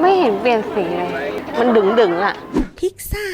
ไม่เห็นเปลี่ยนสีเลย มันดึงดึงๆอะ พิกสา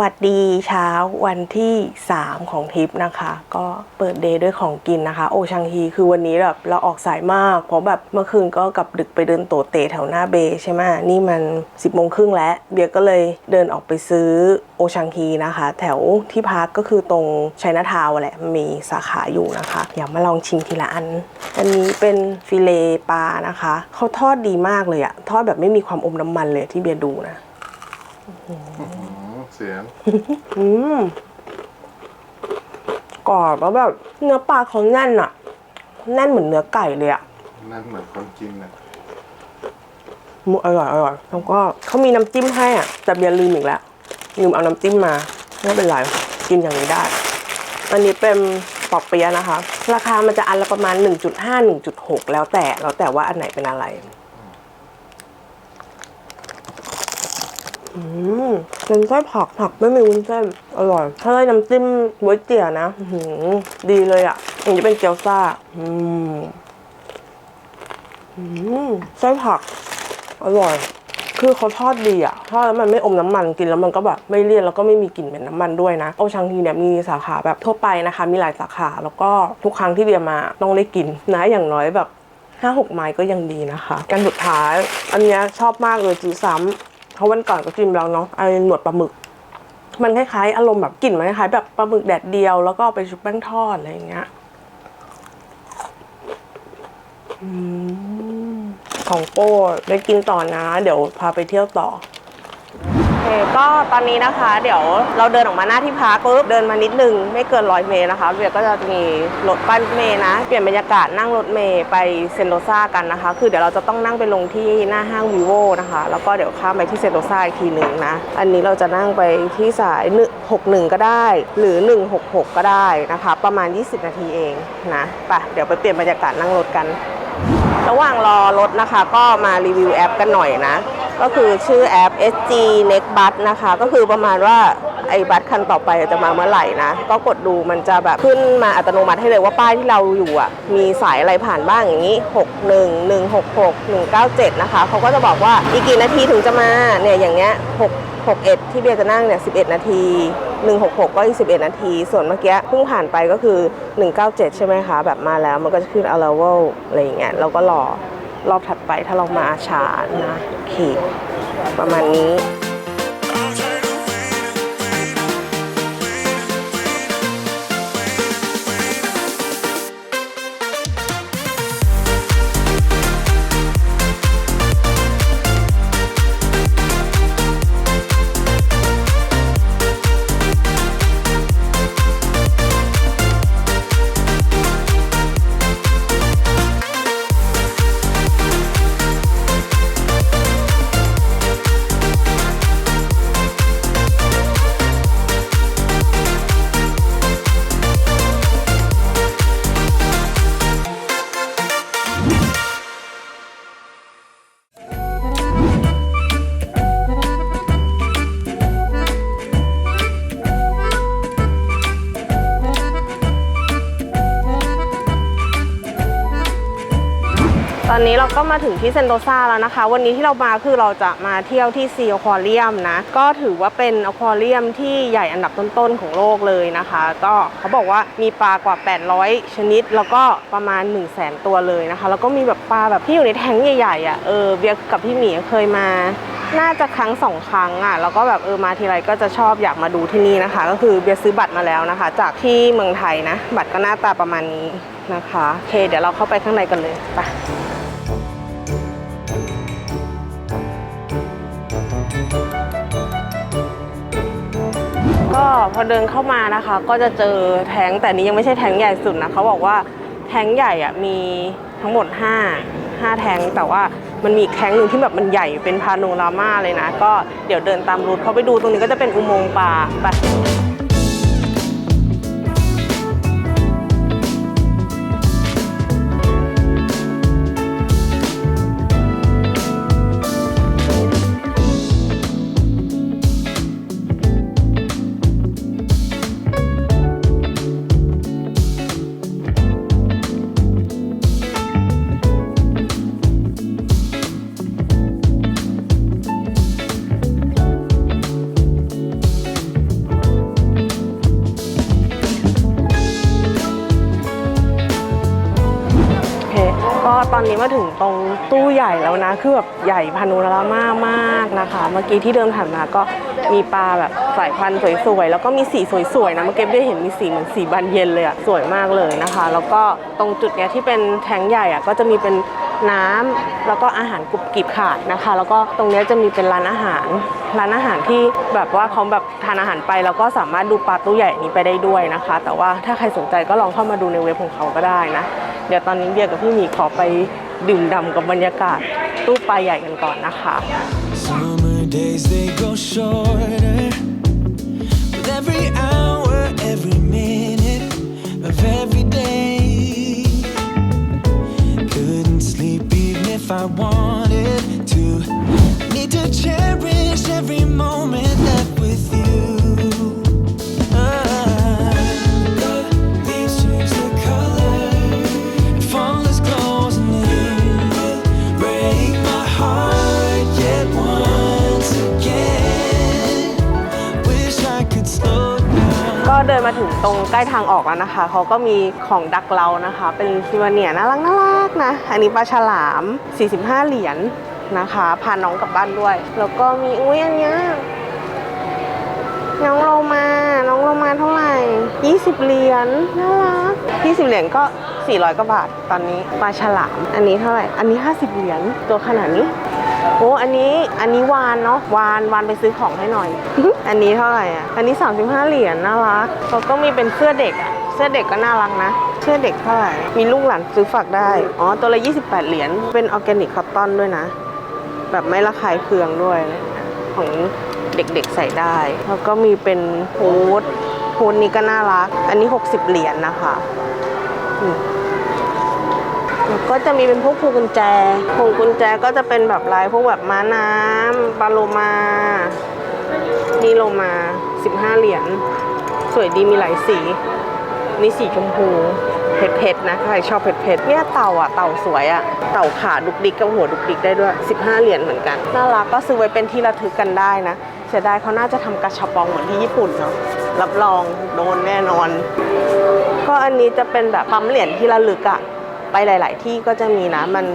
วัสดีเช้าวันที่ 3 ของทริปนะคะ ก็เปิดเดย์ด้วยของกินนะคะ โอชังฮีคือวันนี้แบบเราออกสายมาก เพราะแบบเมื่อคืนก็กลับดึกไปเดินโตเตะแถวหน้าเบใช่ไหมนี่มัน 10โมงครึ่งแล้ว เบียก็เลยเดินออกไปซื้อโอชังฮีนะคะ แถวที่พักก็คือตรงชัยนาทาวแหละมีสาขาอยู่นะคะอยากมาลองชิมทีละอัน อันนี้เป็นฟิเลปลานะคะเขาทอดดีมากเลยอะทอดแบบไม่มีความอมน้ำมันเลยที่เบียดูนะ เสียง อืมกรอบแล้วแบบเนื้อปลาเขาแน่นอะแน่นเหมือนเนื้อไก่เลยอะนั่นเหมือนคนกินนะอืมอร่อยอร่อยแล้วก็เขามีน้ำจิ้มให้อะแต่เบียร์ลืมอีกแล้วลืมเอาน้ำจิ้มมาไม่เป็นไรกินอย่างนี้ได้ อันนี้เป็นปอเปียะนะคะ ราคามันจะอันละประมาณ 1.5 1.6 แล้วแต่แล้วแต่ว่าอันไหนเป็นอะไร อืมเป็นไส้ผักผักไม่มีวุ้นเส้นอร่อย ถ้าได้น้ำจิ้มบ๊วยเตี๋ยนะหืดีเลยอะอันนี้เป็นเกี๊ยวซ่า อืมอืมไส้ผัก อร่อย คือเขาทอดดีอะทอดแล้วมันไม่อมน้ำมันกินแล้วมันก็แบบไม่เลี่ยนแล้วก็ไม่มีกลิ่นเหม็นน้ำมันด้วยนะโอชังฮีเนี่ยมีสาขาแบบทั่วไปนะคะ มีหลายสาขาแล้วก็ทุกครั้งที่เดียมาต้องได้กินนะอย่างน้อยแบบห้าหกไม้ก็ยังดีนะคะ กันสุดท้าย อันเนี้ยชอบมากเลยจีซ้ำ เพราะวันก่อนก็กินแล้วเนาะไอ้หนวดปลาหมึก มันคล้ายๆอารมณ์แบบกลิ่นมันคล้ายๆแบบปลาหมึกแดดเดียวแล้วก็ไปชุบแป้งทอดอะไรอย่างเงี้ยของโป้ได้กินต่อนะ เดี๋ยวพาไปเที่ยวต่อ เคก็ตอนนี้นะคะ เดี๋ยวเราเดินออกมาหน้าที่พักปุ๊บเดินมานิดนึงไม่เกินร้อยเมตรนะคะเวียก็จะมีรถป้ายรถเมย์นะ เปลี่ยนบรรยากาศนั่งรถเมย์ไปเซนโตซากันนะคะ คือเดี๋ยวเราจะต้องนั่งไปลงที่หน้าห้างวีโวนะคะ แล้วก็เดี๋ยวข้ามไปที่เซนโตซาอีกทีหนึ่งนะ อันนี้เราจะนั่งไปที่สาย61 ก็ได้ หรือ 166 ก็ได้นะคะ ประมาณ 20 นาทีเองนะไปเดี๋ยวไปเปลี่ยนบรรยากาศนั่งรถกัน ระหว่างรอรถนะคะ ก็มารีวิวแอปกันหน่อยนะ ก็คือชื่อแอป SG Next Bus นะคะ ก็คือประมาณว่าไอ้บัสคันต่อไปจะมาเมื่อไหร่นะ ก็กดดูมันจะแบบขึ้นมาอัตโนมัติให้เลยว่าป้ายที่เราอยู่อะ มีสายอะไรผ่านบ้างอย่างนี้ 61 166 197 นะคะ เขาก็จะบอกว่าอีกกี่นาทีถึงจะมาเนี่ยอย่างเงี้ย6 61 ที่เบียร์จะนั่งเนี่ย 11 นาที 166 ก็อีก 11 นาที ส่วนเมื่อกี้เพิ่งผ่านไปก็คือ 197 ใช่ไหมคะ แบบมาแล้วมันก็จะขึ้น arrival อะไรอย่างเงี้ยเราก็รอ รอบถัดไปถ้าเรามาช้านะโอเค ประมาณนี้ ตอนนี้เราก็มาถึงที่เซนโตซาแล้วนะคะ วันนี้ที่เรามาคือเราจะมาเที่ยวที่ซีอควาเรียมนะ ก็ถือว่าเป็นอควาเรียมที่ใหญ่อันดับต้นๆของโลกเลยนะคะ ก็เขาบอกว่ามีปลากว่า 800 ชนิด แล้วก็ประมาณ 1 0 0 0 0แตัวเลยนะคะ แล้วก็มีแบบปลาแบบที่อยู่ในแท้งใหญ่ๆอะเออเบียกับพี่หมีเคยมาน่าจะครั้งสองครั้งอะแล้วก็แบบเออมาทีไรก็จะชอบอยากมาดูที่นี่นะคะ ก็คือเบียร์ซื้อบัตรมาแล้วนะคะ จากที่เมืองไทยนะ บัตรก็หน้าตาประมาณนี้นะคะโอเคเดี๋ยวเราเข้าไปข้างในกันเลยไป ก็พอเดินเข้ามานะคะ ก็จะเจอแท้งแต่นี้ยังไม่ใช่แท้งใหญ่สุดนะเขาบอกว่าแท้งใหญ่อะมีทั้งหมด 5 5 แท้งแต่ว่ามันมีแท้งหนึ่งที่แบบมันใหญ่เป็นพาโนรามาเลยนะ ก็เดี๋ยวเดินตามรูทเขาไปดูตรงนี้ก็จะเป็นอุโมงค์ปลาไป ญ่แล้วนะ คือแบบใหญ่พาโนรามามากนะคะ เมื่อกี้ที่เดินผ่านมาก็มีปลาแบบสายพันธุ์สวยๆ แล้วก็มีสีสวยๆนะ เมื่อกี้ได้เห็นมีสีเหมือนสีบานเย็นเลยอะสวยมากเลยนะคะ แล้วก็ตรงจุดเนี้ยที่เป็นแทงใหญ่อะก็จะมีเป็นน้ำแล้วก็อาหารกรุบกริบขายนะคะ แล้วก็ตรงเนี้ยจะมีเป็นร้านอาหาร ร้านอาหารที่แบบว่าเขาแบบทานอาหารไป แล้วก็สามารถดูปลาตู้ใหญ่นี้ไปได้ด้วยนะคะ แต่ว่าถ้าใครสนใจก็ลองเข้ามาดูในเว็บของเขาก็ได้นะ เดี๋ยวตอนนี้เบียร์กับพี่หมีขอไป ดื่มด่ำกับบรรยากาศตู้ปลาใหญ่กันก่อนนะคะ Summer days they go shorter with every hour, every minute of every day. Couldn't sleep even if I wanted to. Need to cherish every moment left with you. มาถึงตรงใกล้ทางออกแล้วนะคะ เขาก็มีของดักเรานะคะ เป็นซิวเนียน่ารักน่ารักนะ อันนี้ปลาฉลาม 45 เหรียญนะคะ พาน้องกลับบ้านด้วย แล้วก็มีอุ้ยอันเนี้ยน้องโลมา น้องโลมาเท่าไหร่ 20 เหรียญน่ารัก 20 เหรียญก็ 400กว่าบาทตอนนี้ปลาฉลาม อันนี้เท่าไหร่ อันนี้ 50 เหรียญตัวขนาดนี้ โอ้อันนี้อันนี้วานเนาะวานวานไปซื้อของให้หน่อย อันนี้เท่าไหร่อะอันนี้ 35 เหรียญน่ารักเขาก็มีเป็นเสื้อเด็กอะเสื้อเด็กก็น่ารักนะเสื้อเด็กเท่าไหร่มีลูกหลานซื้อฝากได้อ๋อตัวละ 28 เหรียญเป็นออร์แกนิกคอตตอนด้วยนะ แบบไม่ระคายเคืองด้วย ของเด็กๆใส่ได้แล้วก็มีเป็นฮูดฮูดนี้ก็น่ารัก อันนี้ 60 เหรียญนะคะอืม ก็จะมีเป็นพวกพวงกุญแจพวงกุญแจก็จะเป็นแบบลายพวกแบบม้าน้ำปลาโลมานี่โลมา 15 เหรียญ สวยดีมีหลายสี นี่สีชมพูเผ็ดๆนะ ใครชอบเผ็ดๆเนี่ยเต่าอะ เต่าสวยอะ เต่าขาดุกดิกกับหัวดุกดิกได้ด้วย 15 เหรียญเหมือนกัน น่ารักก็ซื้อไว้เป็นที่ระทึกกันได้นะ เสียดายเขาน่าจะทำกระชับปองเหมือนที่ญี่ปุ่นเนาะ รับรองโดนแน่นอน ก็อันนี้จะเป็นแบบปั๊มเหรียญที่ระลึกอะ ไปหลาย ๆ ที่ก็จะมีนะมัน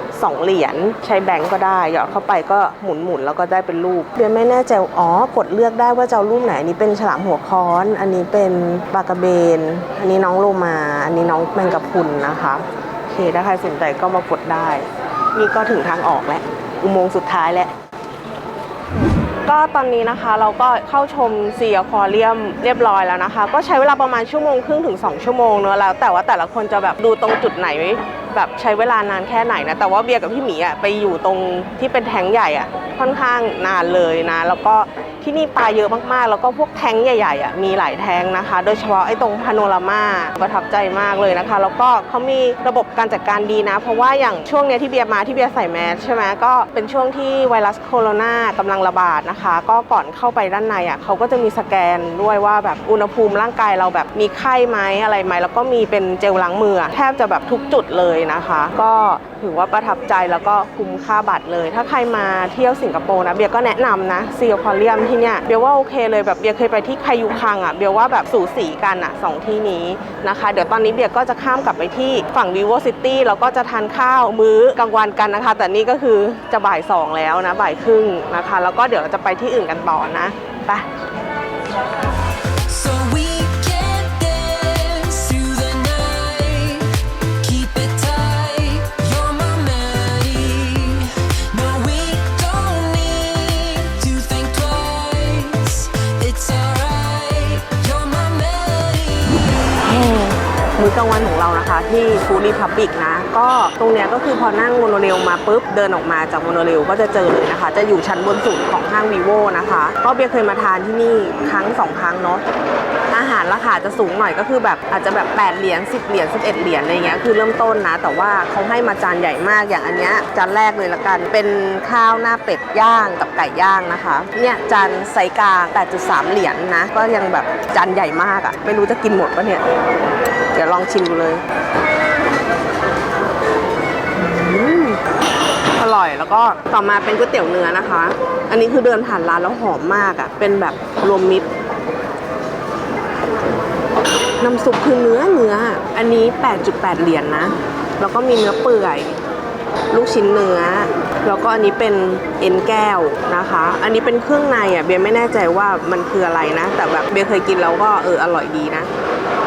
2เหรียญใช้แบงก์ก็ได้หยอดเข้าไปก็หมุนหมุนๆแล้วก็ได้เป็นรูปเบียไม่แน่ใจอ๋อกดเลือกได้ว่าจะเอารูปไหนอันนี้เป็นฉลามหัวค้อน อันนี้เป็นปลากระเบน อันนี้น้องโลมา อันนี้น้องแมงกะพรุนนะคะโอเคถ้าใครสนใจก็มากดได้ นี่ก็ถึงทางออกแล้วอุโมงค์สุดท้ายแล้ว ก็ตอนนี้นะคะเราก็เข้าชมซีอควาเรียมเรียบร้อยแล้วนะคะ ก็ใช้เวลาประมาณชั่วโมงครึ่งถึง 2 ชั่วโมงเนอะแล้ว แต่ว่าแต่ละคนจะแบบดูตรงจุดไหนแบบใช้เวลานานแค่ไหนนะแต่ว่าเบียร์กับพี่หมีอะไปอยู่ตรงที่เป็นแทงค์ใหญ่อะค่อนข้างนานเลยนะ แล้วก็ที่นี่ปลาเยอะมากๆ แล้วก็พวกแทงใหญ่ๆอะมีหลายแทงนะคะ โดยเฉพาะไอ้ตรงพาโนรามาประทับใจมากเลยนะคะ แล้วก็เขามีระบบการจัดการดีนะ เพราะว่าอย่างช่วงเนี้ยที่เบียร์มาที่เบียร์ใส่แมสใช่ไหมก็เป็นช่วงที่ไวรัสโคโรนากำลังระบาดนะคะ ก็ก่อนเข้าไปด้านในอะเขาก็จะมีสแกนด้วยว่าแบบอุณหภูมิร่างกายเราแบบมีไข้ไหมอะไรไหมแล้วก็มีเป็นเจลล้างมือแทบจะแบบทุกจุดเลยนะคะ ก็ ถือว่าประทับใจแล้วก็คุ้มค่าบัตรเลย ถ้าใครมาเที่ยวสิงคโปร์นะเบียก็แนะนำนะซีอคอเรียมที่เนี่ยเบียว่าโอเคเลยแบบเบียเคยไปที่ไคยูคังอะเบียว่าแบบสูสีกันอะสองที่นี้นะคะ เดี๋ยวตอนนี้เบียก็จะข้ามกลับไปที่ฝั่งวิวซิตี้แล้วก็จะทานข้าวมื้อกลางวันกันนะคะ แต่นี่ก็คือจะบ่ายสองแล้วนะบ่ายครึ่งนะคะ แล้วก็เดี๋ยวเราจะไปที่อื่นกันต่อนะไป มื้อกลางวันของเรานะคะ ที่ฟูรีพับบิกนะ ก็ตรงเนี้ยก็คือพอนั่งโมโนเรลมาปุ๊บเดินออกมาจากโมโนเรลก็จะเจอเลยนะคะ จะอยู่ชั้นบนสุดของห้างวีโวนะคะ ก็เบียเคยมาทานที่นี่ครั้งสองครั้งเนาะารราคาจะสูงหน่อยก็คือแบบอาจจะแบบ 8 เหรียญ 10 เหรียญ 11 เหรียญอะไรเงี้ยคือเริ่มต้นนะ แต่ว่าเขาให้มาจานใหญ่มากอย่างอันเนี้ยจานแรกเลยละกัน เป็นข้าวหน้าเป็ดย่างกับไก่ย่างนะคะ เนี่ยจานไซส์กลาง 8.3 เหรียญนะ ก็ยังแบบจานใหญ่มากอะ่ะ ไม่รู้จะกินหมดปะเนี่ย เดี๋ยวลองชิมดูเลยอืมอร่อยแล้วก็ต่อมาเป็นก๋วยเตี๋ยวเนื้อนะคะ อันนี้คือเดินผ่านร้านแล้วหอมมากอะ่ะ เป็นแบบรวมมิตร น้ำซุปคือเนื้อเนื้อ อันนี้ 8.8 เหรียญนะ แล้วก็มีเนื้อเปื่อย ลูกชิ้นเนื้อ แล้วก็อันนี้เป็นเอ็นแก้วนะคะ อันนี้เป็นเครื่องในอะเบียร์ไม่แน่ใจว่ามันคืออะไรนะ แต่แบบเบียร์เคยกินแล้วก็เอออร่อยดีนะ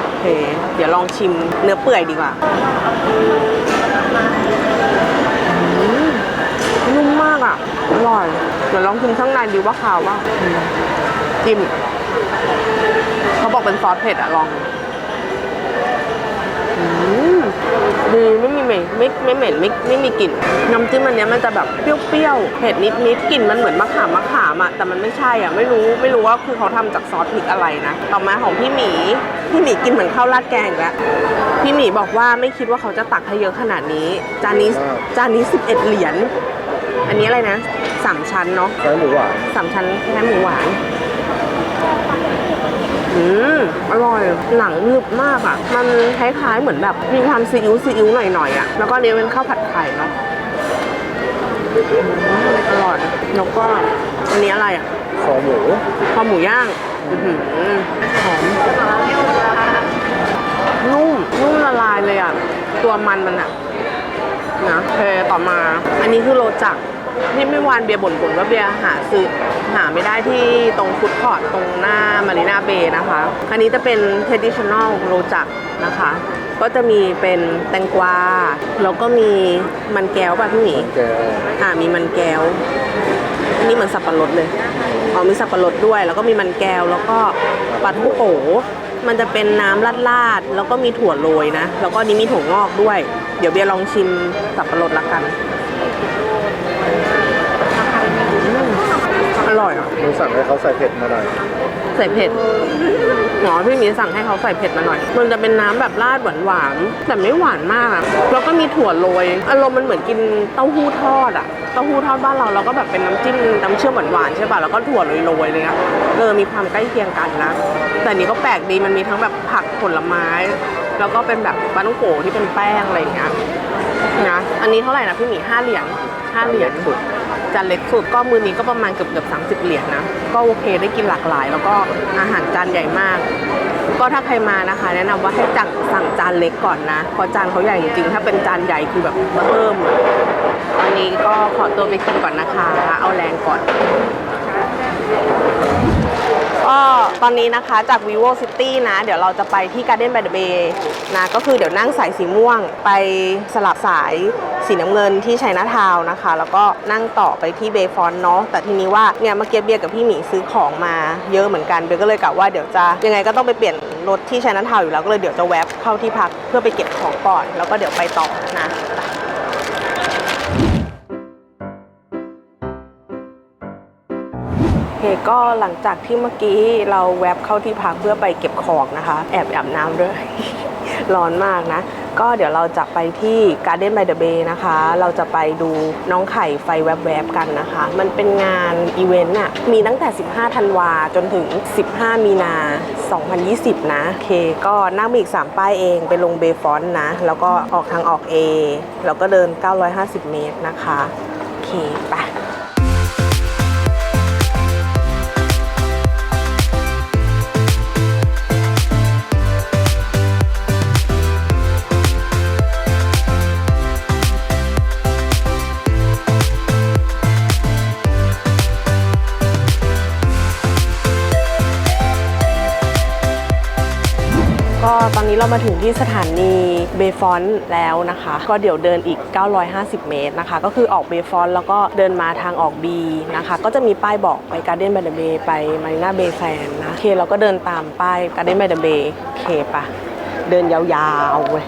โอเคเดี๋ยวลองชิมเนื้อเปื่อยดีกว่านุ่มมากอะ อร่อย เดี๋ยวลองชิมข้างในดีว่าขาวว่าจิ้ม เขาบอกเป็นซอสเผ็ดอะลองอืมดีไม่มีเหม็นไม่ไม่เหม็นไม่ไม่มีกลิ่นน้ำจิ้มอันเนี้ยมันจะแบบเปรี้ยวๆเผ็ดนิดนิดๆกลิ่นมันเหมือนมะขามมะขามอะแต่มันไม่ใช่อะไม่รู้ไม่รู้ว่าคือเขาทำจากซอสพริกอะไรนะต่อมาของพี่หมีพี่หมีกินเหมือนข้าวราดแกงอีกแล้วพี่หมีบอกว่าไม่คิดว่าเขาจะตักให้เยอะขนาดนี้ จานนี้จานนี้11 เหรียญอันนี้อะไรนะสามชั้นเนาะใช้หมูหวานสามชั้นแค่หมูหวาน อืมอร่อยหนังหนึบมากอะ มันคล้ายๆเหมือนแบบมีความซีอิ๊วซีอิ๊วหน่อยๆอะแล้วก็อันนี้เป็นข้าวผัดไข่เนาะอืมอร่อยแล้วก็อันนี้อะไรอะคอหมูคอหมูย่างอื้อหือมนุ่มนุ่มละลายเลยอะ ตัวมันมันอะนะเคต่อมา อันนี้คือโรจัก ที่ไม่อวานเบียร์บ่นๆว่าเบียร์หาซื้อหาไม่ได้ที่ตรงฟุตคอร์ทตรงหน้ามารีนาเบย์นะคะอันนี้จะเป็น traditional โรจักนะคะ ก็จะมีเป็นแตงกวา แล้วก็มีมันแก้วป่ะพี่หมีแกอ่ามีมันแก้ว อันนี้เหมือนสับปะรดเลยอ๋อมีสับปะรดด้วย แล้วก็มีมันแก้ว แล้วก็ปลาท่องโกมันจะเป็นน้ำราดๆแล้วก็มีถั่วโรยนะ แล้วก็อันนี้มีถั่วงอกด้วย เดี๋ยวเบียร์ลองชิมสับปะรดละกัน ร่อยอะมึงสั่งให้เขาใส่เผ็ดมาหน่อยใส่เผ็ดหมอพี่หมีสั่งให้เขาใส่เผ็ดมาหน่อย มันจะเป็นน้ำแบบราดหวานๆแต่ไม่หวานมากอะแล้วก็มีถั่วโรย อารมณ์มันเหมือนกินเต้าหู้ทอดอะเต้าหู้ทอดบ้านเราเราก็แบบเป็นน้ำจิ้มน้ำเชื่อมหวานๆใช่ป่ะ แล้วก็ถั่วโรยๆเลยอะเออ มีความใกล้เคียงกันนะ แต่อันนี้ก็แปลกดี มันมีทั้งแบบผักผลไม้ แล้วก็เป็นแบบปลาต้องโกะที่เป็นแป้งอะไรอย่างเงี้ย นะ อันนี้เท่าไหร่นะพี่หมีห้าเหรียญ ห้าเหรียญสุดจานเล็กสุดก็มือนี้ก็ประมาณเกือบเกือบสามสิบเหรียญนะ ก็โอเคได้กินหลากหลาย แล้วก็อาหารจานใหญ่มาก ก็ถ้าใครมานะคะ แนะนำว่าให้จังสั่งจานเล็กก่อนนะเพราะจานเขาใหญ่จริงๆถ้าเป็นจานใหญ่คือแบบเพิ่มอะตอนนี้ก็ขอตัวไปกินก่อนนะคะ เอาแรงก่อน ก็ตอนนี้นะคะจาก vivo city นะ เดี๋ยวเราจะไปที่ garden by the bay นะ ก็คือเดี๋ยวนั่งสายสีม่วง ไปสลับสายสีน้ำเงินที่ชัยนาทาวนะคะ แล้วก็นั่งต่อไปที่เบฟอนเนาะแต่ทีนี้ว่าเนี่ยเมื่อกี้เบียร์กับพี่หมีซื้อของมาเยอะเหมือนกันเบียร์ก็เลยกะว่าเดี๋ยวจะยังไงก็ต้องไปเปลี่ยนรถที่ชัยนาทาวอยู่แล้วก็เลยเดี๋ยวจะแวบเข้าที่พักเพื่อไปเก็บของก่อน แล้วก็เดี๋ยวไปต่อนะ คก็หลังจากที่เมื่อกี้เราแวบเข้าที่พักเพื่อไปเก็บของนะคะ แอบอาบน้ำด้วย ร้อนมากนะ ก็เดี๋ยวเราจะไปที่ Garden by the Bay นะคะ เราจะไปดูน้องไข่ไฟแวบๆกันนะคะ มันเป็นงานอีเวนต์อะมีตั้งแต่ 15 ธันวาจนถึง 15 มีนา 2020 นะโอเค ก็นั่งมีอีก 3 ป้ายเอง ไปลงเบฟอนต์นะ แล้วก็ออกทางออก A แล้วก็เดิน 950 เมตรนะคะโอเค ไป นี้เรามาถึงที่สถานีเบฟอนต์แล้วนะคะ ก็เดี๋ยวเดินอีก 950 เมตรนะคะ ก็คือออกเบฟอนต์แล้วก็เดินมาทางออกบีนะคะ ก็จะมีป้ายบอกไปการ์เด้นบเดเบย์ไปมารีนาเบย์แซนนะ โอเค เราก็เดินตามป้ายการ์เด้นบเดเบย์โอเคปะเดินยาวๆเว้ย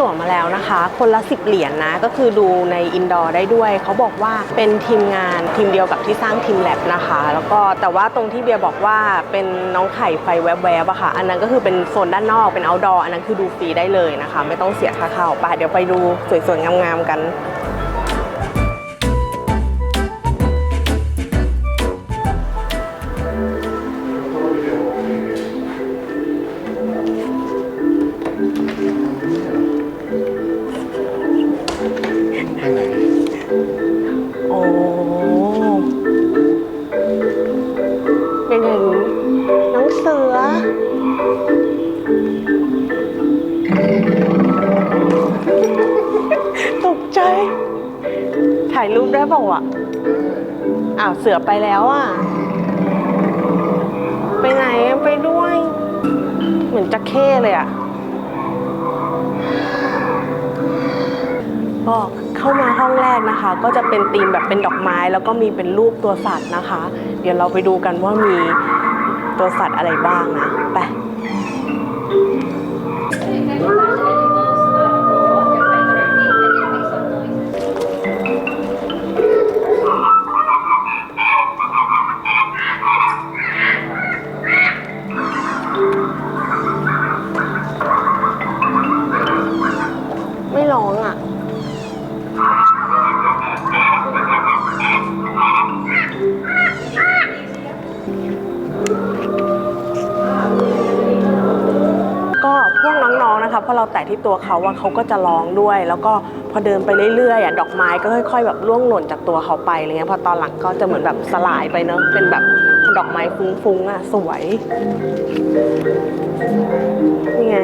ตั๋วมาแล้วนะคะ คนละสิบเหรียญนะ ก็คือดูในอินดอร์ได้ด้วย เขาบอกว่าเป็นทีมงานทีมเดียวกับที่สร้างทีมแลบนะคะ แล้วก็แต่ว่าตรงที่เบียร์บอกว่าเป็นน้องไข่ไฟแวบๆอะค่ะ อันนั้นก็คือเป็นโซนด้านนอกเป็น outdoor อันนั้นคือดูฟรีได้เลยนะคะ ไม่ต้องเสียค่าเข้าไปเดี๋ยวไปดูสวยๆงามๆกัน อ้าวเสือไปแล้วอะ ไปไหนไปด้วย เหมือนจะเข้เลยอะ ก็เข้ามาห้องแรกนะคะ ก็จะเป็นธีมแบบเป็นดอกไม้ แล้วก็มีเป็นรูปตัวสัตว์นะคะ เดี๋ยวเราไปดูกันว่ามีตัวสัตว์อะไรบ้างนะ ไป คะพอเราแตะที่ตัวเขาว่าเขาก็จะร้องด้วย แล้วก็พอเดินไปเรื่อยๆอะดอกไม้ก็ค่อย ๆ แบบร่วงหล่นจากตัวเขาไปอะไรเงี้ยพอตอนหลังก็จะเหมือนแบบสลายไปเนอะเป็นแบบดอกไม้ฟุ้งๆอะสวยนี่ไง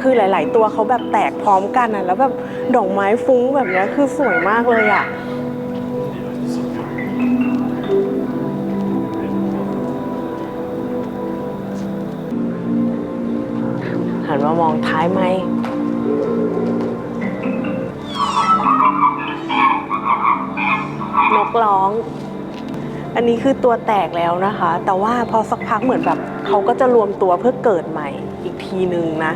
คือหลาย ๆ ตัวเขาแบบแตกพร้อมกันอะแล้วแบบดอกไม้ฟุ้งแบบเนี้ยคือสวยมากเลยอะามองท้ายไหม นกร้อง อันนี้คือตัวแตกแล้วนะคะ แต่ว่าพอสักพักเหมือนแบบเขาก็จะรวมตัวเพื่อเกิดใหม่อีกทีนึงนะ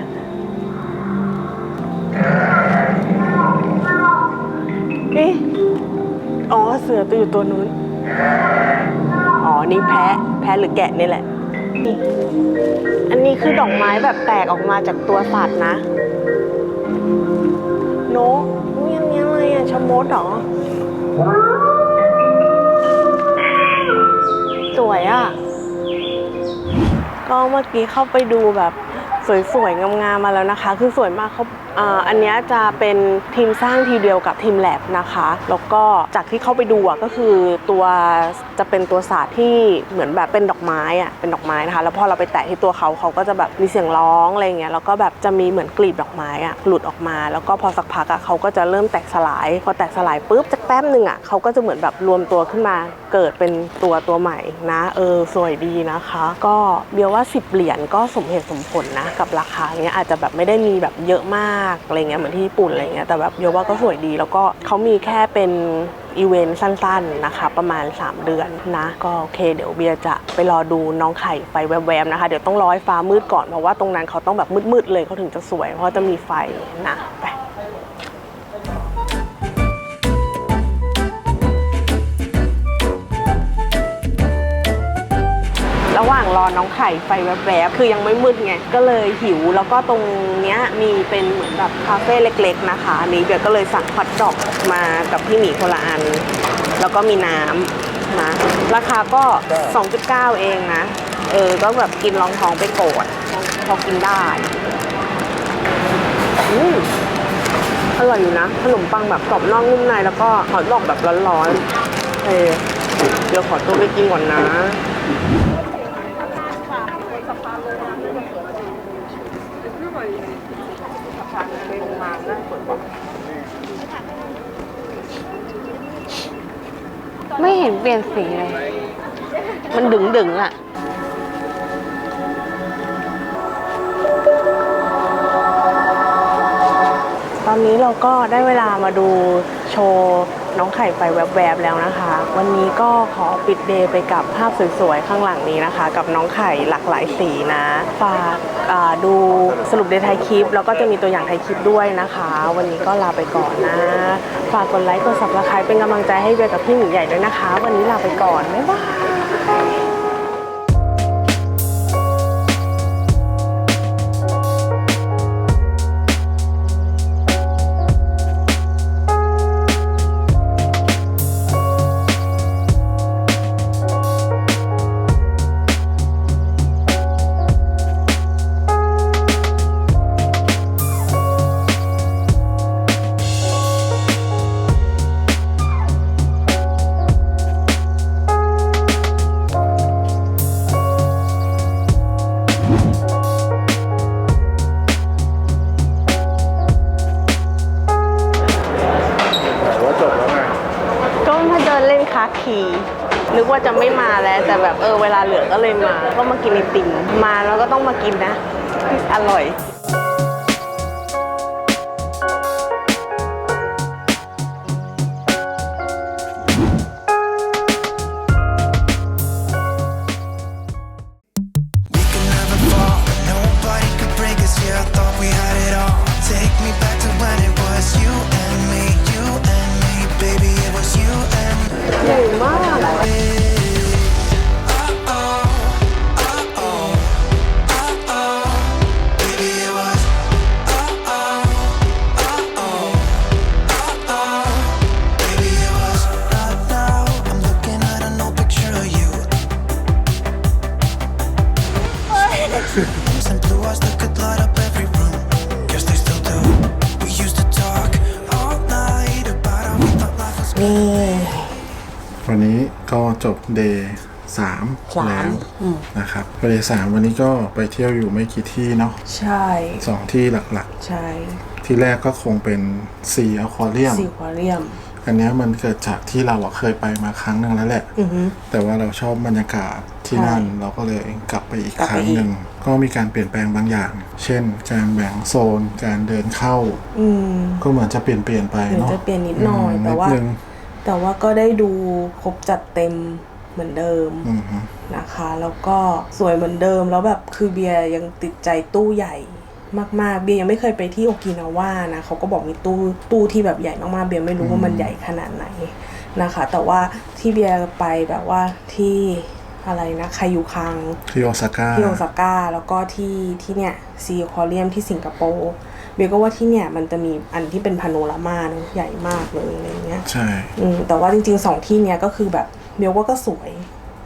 เอ๊ะอ๋อ เสือตัวอยู่ตัวนู้น อ๋อ นี่แพะ แพะหรือแกะนี่แหละ อันนี้คือดอกไม้แบบแตกออกมาจากตัวสัตว์นะ นกนี่อันนี้อะไรอะชะมดเหรอ สวยอะก็เมื่อกี้เข้าไปดูแบบสวยๆงามๆมาแล้วนะคะ คือสวยมากเขา อ่าอันเนี้ยจะเป็นทีมสร้างทีเดียวกับทีมแลบนะคะ แล้วก็จากที่เข้าไปดูอะก็คือตัวจะเป็นตัวศาสตร์ที่เหมือนแบบเป็นดอกไม้อะเป็นดอกไม้นะคะ แล้วพอเราไปแตะที่ตัวเขาเขาก็จะแบบมีเสียงร้องอะไรเงี้ยแล้วก็แบบจะมีเหมือนกลีบดอกไม้อะหลุดออกมา แล้วก็พอสักพักอะเขาก็จะเริ่มแตกสลาย พอแตกสลายปุ๊บจากแป๊บหนึ่งอะเขาก็จะเหมือนแบบรวมตัวขึ้นมาเกิดเป็นตัวตัวใหม่นะเออสวยดีนะคะ ก็เบียร์ว่า 10 เหรียญก็สมเหตุสมผลนะกับราคาเนี้ยอาจจะแบบไม่ได้มีแบบเยอะมากากอะไรเงี้ยเหมือนที่ญี่ปุ่นอะไรเงี้ยแต่แบบเยร์ว่าก็สวยดี แล้วก็เขามีแค่เป็นอีเวนต์สั้นๆนะคะ ประมาณ 3 เดือนนะ ก็โอเค เดี๋ยวเบียร์จะไปรอดูน้องไข่ไฟแวบๆนะคะ เดี๋ยวต้องรอให้ฟ้ามืดก่อนเพราะว่าตรงนั้นเขาต้องแบบมืดๆเลยเขาถึงจะสวย เพราะจะมีไฟนะไป รอน้องไข่ไฟแวบๆ คือยังไม่มืดไง ก็เลยหิว แล้วก็ตรงเนี้ยมีเป็นเหมือนแบบคาเฟ่เล็กๆนะคะ อันนี้เบียร์ก็เลยสั่งฮอตดอกมากับพี่หมีคนละอัน แล้วก็มีน้ำนะ ราคาก็ 2.9 เองนะ เออ ก็แบบกินรองท้องไปโกดพอกินได้อืมอร่อยอยู่นะ ขนมปังแบบกรอบนอกนุ่มใน แล้วก็ฮอตดอกแบบร้อนๆ เออเดี๋ยวขอตัวไปกินก่อนนะ ไม่เห็นเปลี่ยนสีเลย มันดึงดึงๆอะตอนนี้เราก็ได้เวลามาดูโชว์ น้องไข่ไปแวบๆแล้วนะคะ วันนี้ก็ขอปิดเดย์ไปกับภาพสวยๆข้างหลังนี้นะคะ กับน้องไข่หลากหลายสีนะ ฝากดูสรุปเดย์ไทยคลิป แล้วก็จะมีตัวอย่างไทยคลิปด้วยนะคะ วันนี้ก็ลาไปก่อนนะ ฝากกดไลค์กด subscribe เป็นกำลังใจให้เบียกับพี่หมีใหญ่ด้วยนะคะ วันนี้ลาไปก่อนบ๊ายบาย กินไอติมมาแล้วก็ต้องมากินนะ อร่อย นี่วันนี้ก็จบเดย์สามสามแล้วนะครับเดย์สามวันนี้ก็ไปเที่ยวอยู่ไม่กี่ที่เนาะใช่สองที่หลักใช่ๆ ที่แรกก็คงเป็นซีอควาเรียมซีควาเรียม อันเนี้ยมันเกิดจากที่เราอะเคยไปมาครั้งหนึ่งแล้วแหละอือฮึแต่ว่าเราชอบบรรยากาศที่นั่นเราก็เลยกลับไปอีกกลับคไปรั้งอีก หนึ่ง ก็มีการเปลี่ยนแปลงบางอย่าง เช่น การแบ่งโซน การเดินเข้า อืมก็เหมือนจะเปลี่ยนเปลี่ยนๆไปเหมือนเนาะจะเปลี่ยนนิดหน่อยมแต่ว่านิดนึงแต่ว่าก็ได้ดูครบจัดเต็มเหมือนเดิมอืมฮึนะคะ แล้วก็สวยเหมือนเดิมแล้วแบบคือเบียร์ยังติดใจตู้ใหญ่มากๆ เบียร์ยังไม่เคยไปที่โอกินาว่านะเขาก็บอกมีตู้ตู้ที่แบบใหญ่มากๆ เบียร์ไม่รู้ว่ามันใหญ่ขนาดไหนนะคะ แต่ว่าที่เบียร์ไปแบบว่าที่ อะไรนะคายูคังที่โอซาก้าที่โอซาก้าแล้วก็ที่ที่เนี่ยซีคอเรียมที่สิงคโปร์เบียร์ก็ว่าที่เนี่ยมันจะมีอันที่เป็นพาโนรามาเนอะใหญ่มากเลยอะไรเงี้ยใช่อืมแต่ว่าจริงๆสองที่เนี่ยก็คือแบบเบียร์ว่าก็สวย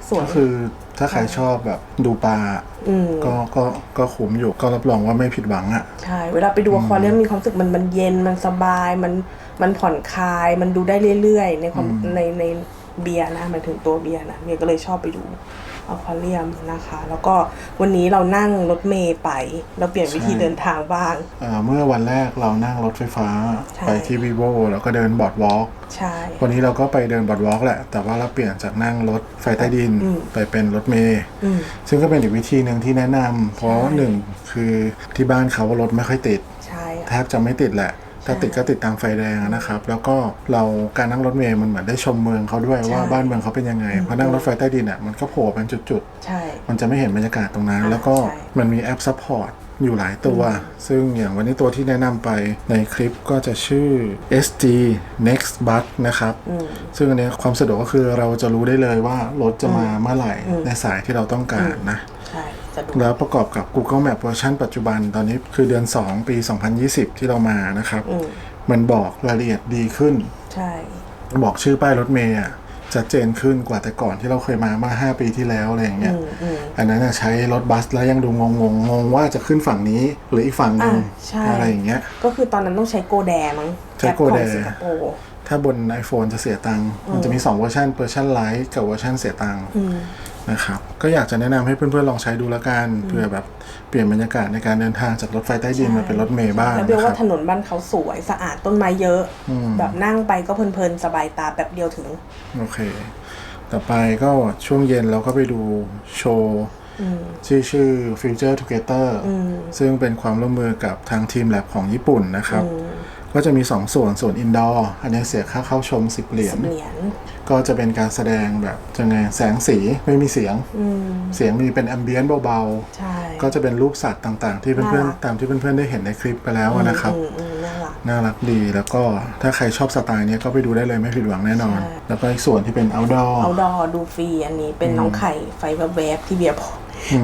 สวยก็คือถ้าใครชอบแบบดูปลาอืมก็ก็ก็คุ้มอยู่ก็รับรองว่าไม่ผิดหวังอะใช่เวลาไปดูอควาเรียมมีความรู้สึกมันมันเย็นมันสบายมันมันผ่อนคลายมันดูได้เรื่อยๆ ในความในใน เบียร์นะหมายถึงตัวเบียร์นะเบียร์ก็เลยชอบไปดูอควาเรียมนะคะ แล้วก็วันนี้เรานั่งรถเมย์ไป เราเปลี่ยนวิธีใช่เดินทางบ้างอ่าเมื่อวันแรกเรานั่งรถไฟฟ้าใช่ไปที่ vivo แล้วก็เดินบอร์ดวอล์กใช่วันนี้เราก็ไปเดินบอร์ดวอล์กแหละ แต่ว่าเราเปลี่ยนจากนั่งรถไฟใต้ดินอืมไปเป็นรถเมล์อืมซึ่งก็เป็นอีกวิธีหนึ่งที่แนะนำเพราะใช่หนึ่งคือที่บ้านเขาว่ารถไม่ค่อยติดใช่แทบจะไม่ติดแหละ ถ้าติดก็ติดตามไฟแดงอะนะครับ แล้วก็เราการนั่งรถเมล์มันเหมือนได้ชมเมืองเขาด้วยว่าบ้านเมืองเขาเป็นยังไงเพราะนั่งรถไฟใต้ดินอะมันก็โผล่เป็นจุดๆใช่มันจะไม่เห็นบรรยากาศตรงนั้นอ่าแล้วก็ใช่ มันมีแอปซัพพอร์ตอยู่หลายตัว ซึ่งอย่างวันนี้ตัวที่แนะนำไปในคลิปก็จะชื่อ SG Next Bus นะครับซึ่งอันเนี้ยความสะดวกก็คือเราจะรู้ได้เลยว่ารถจะมาเมื่อไหร่ในสายที่เราต้องการนะใช่สะดวก แล้วประกอบกับ Google Map เวอร์ชันปัจจุบันตอนนี้คือเดือน 2 ปี 2020 ที่เรามานะครับ อืมมันบอกรายละเอียดดีขึ้น ใช่ บอกชื่อป้ายรถเมย์อะชัดเจนขึ้นกว่าแต่ก่อนที่เราเคยมาเมื่อ5ปีที่แล้วอะไรอย่างเงี้ยอืมอืมอันนั้นน่ะใช้รถบัสแล้วยังดูงงงงงว่าจะขึ้นฝั่งนี้หรืออีกฝั่งหนึ่งอ่าใช่ อะไรอย่างเงี้ย ก็คือตอนนั้นต้องใช้โกแดมั้งใช้แอปโกของแดสิงคโปร์ ถ้าบน iPhone จะเสียตังค์มันจะมี2เวอร์ชันเวอร์ชันไลท์กับเวอร์ชันเสียตังค์อืมนะครับก็อยากจะแนะนำให้เพื่อนๆลองใช้ดูแล้วกันเพื่อแบบเปลี่ยนบรรยากาศในการเดินทางจากรถไฟใต้ดินมาเป็นรถเมล์บ้างแล้วเบลนะคว่ารับถนนบ้านเขาสวยสะอาดต้นไม้เยอะ แบบนั่งไปก็เพลินๆ สบายตาแป๊บเดียวถึง โอเค ต่อไปก็ช่วงเย็นเราก็ไปดูโชว์ชื่อชื่อ Future Together ซึ่งเป็นความร่วมมือกับทางทีมแลบของญี่ปุ่นนะครับ ก็จะมี 2 ส่วนส่วนอินดอร์อันนี้เสียค่าเข้าชม 10 เหรียญเหรียญก็จะเป็นการแสดงแบบจะไงแสงสีไม่มีเสียง อืม เสียงมีเป็นแอมเบียนเบาใช่ๆ ก็จะเป็นรูปสัตว์ต่างๆ ที่เพื่อนน่ารักๆตามที่เพื่อนๆได้เห็นในคลิปไปแล้วอะนะครับ อืมอืมน่ารัก น่ารักดีแล้วก็ถ้าใครชอบสไตล์เนี้ยก็ไปดูได้เลยไม่ผิดหวังแน่นอน ใช่ แล้วก็อีกส่วนที่เป็น outdoor เอาดอดูฟรีอันนี้เป็นน้องไข่ไฟแวบๆที่เบียร์บอก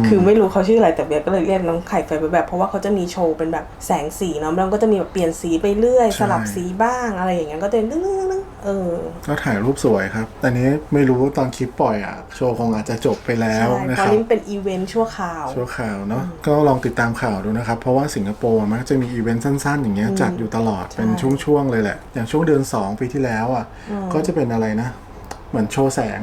คือไม่รู้เขาชื่ออะไรแต่เบียร์ก็เลยเรียกน้องไข่ไฟแวบๆเพราะว่าเขาจะมีโชว์เป็นแบบแสงสีเนาะแล้วก็จะมีแบบเปลี่ยนสีไปเรื่อยใช่สลับสีบ้างอะไรอย่างเงี้ยก็จะนึงๆๆเออก็ถ่ายรูปสวยครับแต่นี้ไม่รู้ตอนคลิปปล่อยอะ โชว์คงอาจจะจบไปแล้วใช่นะเพคราะรับนี่มันเป็นอีเวนต์ชั่วคราวชั่วข่าวเนาะก็ลองติดตามข่าวดูนะครับ เพราะว่าสิงคโปร์มักจะมีอีเวนต์สั้น ๆ อย่างเงี้ยจัดอยู่ตลอดเป็นช่วงๆเลยแหละ อย่างช่วงเดือน 2 ปีที่แล้วอะก็จะเป็นอะไรนะ เหมือนโชว์แสง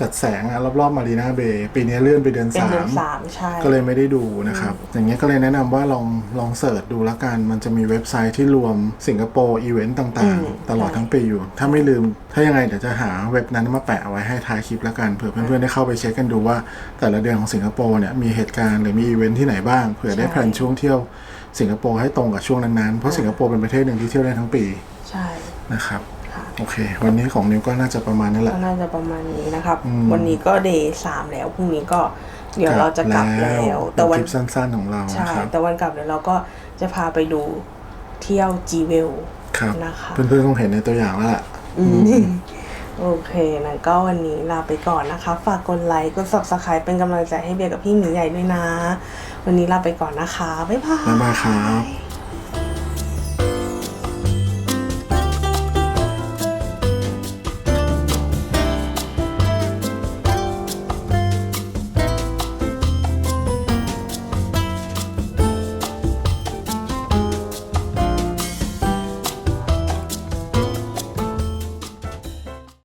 จัดแสงอะรอบๆมารีนาเบย์ปีนี้เลื่อนไปเดือนเป็นสาเดือนมสามใช่ ก็เลยไม่ได้ดูนะครับ อย่างเงี้ยก็เลยแนะนำว่าลองลองเสิร์ชดูละกัน มันจะมีเว็บไซต์ที่รวมสิงคโปร์อีเวนต์ต่างๆตลอดทั้งปีอยู่ ถ้าไม่ลืม ถ้ายังไงเดี๋ยวจะหาเว็บนั้นมาแปะเอาไว้ให้ท้ายคลิปละกันเผื่อเพื่อนๆได้เข้าไปเช็คกันดูว่า แต่ละเดือนของสิงคโปร์เนี่ยมีเหตุการณ์หรือมีอีเวนต์ที่ไหนบ้างเผื่อได้แพลนช่วงเที่ยวสิงคโปร์ให้ตรงกับช่วงนั้นๆเพราะสิงคโปร์เป็นประเทศหนึ่งที่เที่ยวได้ทั้งปีใช่ นะครับค่ะ โอเค วันนี้ของนิวก็น่าจะประมาณนั้นแหก็ละน่าจะประมาณนี้นะครับอืมวันนี้ก็เดย์สามแล้วพรุ่งนี้ก็เดี๋ยวเราจะกลับแล้ว แต่แต่วัวันนคลิปสั้นๆของเราใช่นะครับแต่วันกลับเดี๋ยวเราก็จะพาไปดูเที่ยวจีเวลครับนะคะเพื่อนๆคงเห็นในตัวอย่างแล้วล่ะโอเคนั้นก็วันนี้ลาไปก่อนนะคะ ฝากกดไลค์กด subscribe เป็นกำลังใจให้เบียร์กับพี่หมีใหญ่ด้วยนะ วันนี้ลาไปก่อนนะคะ บ๊ายบายบ๊ายบายครับ